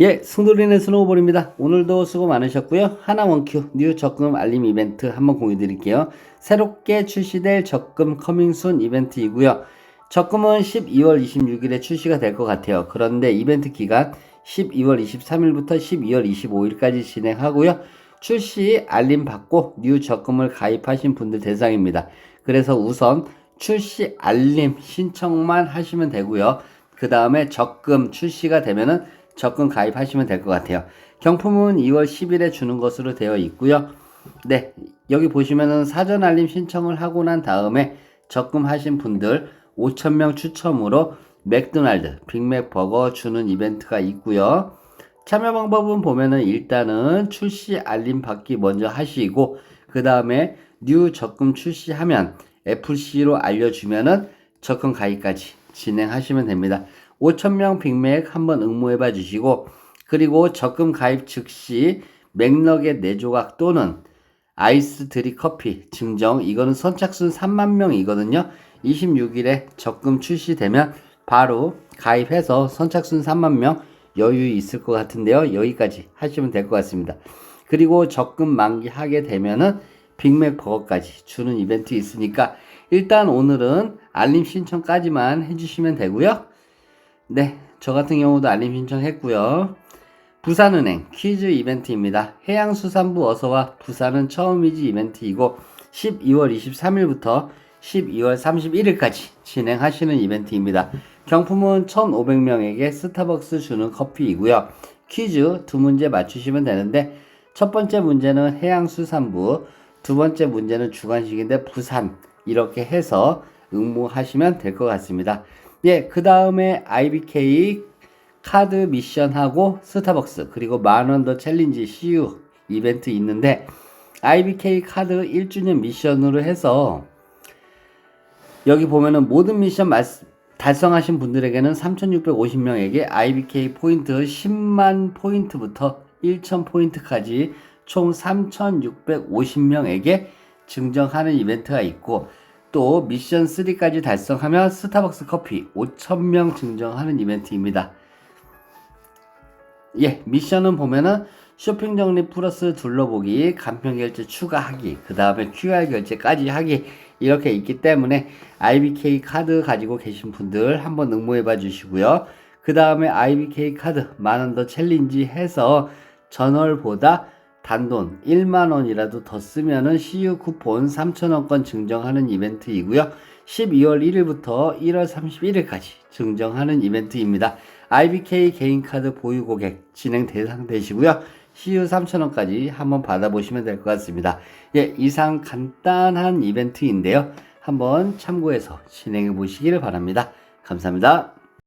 예, 승돌이네 스노우볼입니다. 오늘도 수고 많으셨고요. 하나원큐 뉴 적금 알림 이벤트 한번 공유 드릴게요. 새롭게 출시될 적금 커밍순 이벤트이고요. 적금은 12월 26일에 출시가 될 것 같아요. 그런데 이벤트 기간 12월 23일부터 12월 25일까지 진행하고요. 출시 알림 받고 뉴 적금을 가입하신 분들 대상입니다. 그래서 우선 출시 알림 신청만 하시면 되고요. 그 다음에 적금 출시가 되면은 적금 가입하시면 될 것 같아요. 경품은 2월 10일에 주는 것으로 되어 있고요. 네, 여기 보시면은 사전 알림 신청을 하고 난 다음에 적금하신 분들 5,000명 추첨으로 맥도날드 빅맥 버거 주는 이벤트가 있고요. 참여 방법은 보면은 일단은 출시 알림 받기 먼저 하시고 그 다음에 뉴 적금 출시하면 FC로 알려주면은 적금 가입까지 진행하시면 됩니다. 5,000명 빅맥 한번 응모해 봐 주시고 그리고 적금 가입 즉시 맥락의 4조각 또는 아이스 드립 커피 증정 이거는 선착순 3만 명이거든요. 26일에 적금 출시되면 바로 가입해서 선착순 3만 명 여유 있을 것 같은데요. 여기까지 하시면 될 것 같습니다. 그리고 적금 만기하게 되면은 빅맥 버거까지 주는 이벤트 있으니까 일단 오늘은 알림 신청까지만 해주시면 되고요. 네, 저 같은 경우도 알림 신청했고요. 부산은행 퀴즈 이벤트입니다. 해양수산부 어서와 부산은 처음이지 이벤트이고 12월 23일부터 12월 31일까지 진행하시는 이벤트입니다. 경품은 1,500명에게 스타벅스 주는 커피이고요. 퀴즈 두 문제 맞추시면 되는데 첫 번째 문제는 해양수산부, 두 번째 문제는 주관식인데 부산 이렇게 해서 응모하시면 될 것 같습니다. 예, 그 다음에 IBK 카드 미션하고 스타벅스 그리고 만원 더 챌린지 CU 이벤트 있는데 IBK 카드 1주년 미션으로 해서 여기 보면은 모든 미션 말, 달성하신 분들에게는 3,650명에게 IBK 포인트 10만 포인트부터 1,000 포인트까지 총 3,650명에게 증정하는 이벤트가 있고 또 미션 3까지 달성하면 스타벅스 커피 5,000명 증정하는 이벤트입니다. 예, 미션은 보면은 쇼핑 정리 플러스 둘러보기, 간편 결제 추가하기, 그 다음에 QR 결제까지 하기 이렇게 있기 때문에 IBK 카드 가지고 계신 분들 한번 응모해 봐 주시고요. 그 다음에 IBK 카드 만원 더 챌린지 해서 전월보다 단돈 1만원이라도 더 쓰면은 CU 쿠폰 3,000원권 증정하는 이벤트이고요. 12월 1일부터 1월 31일까지 증정하는 이벤트입니다. IBK 개인카드 보유 고객 진행 대상 되시고요. CU 3,000원까지 한번 받아보시면 될 것 같습니다. 예, 이상 간단한 이벤트인데요. 한번 참고해서 진행해 보시기를 바랍니다. 감사합니다.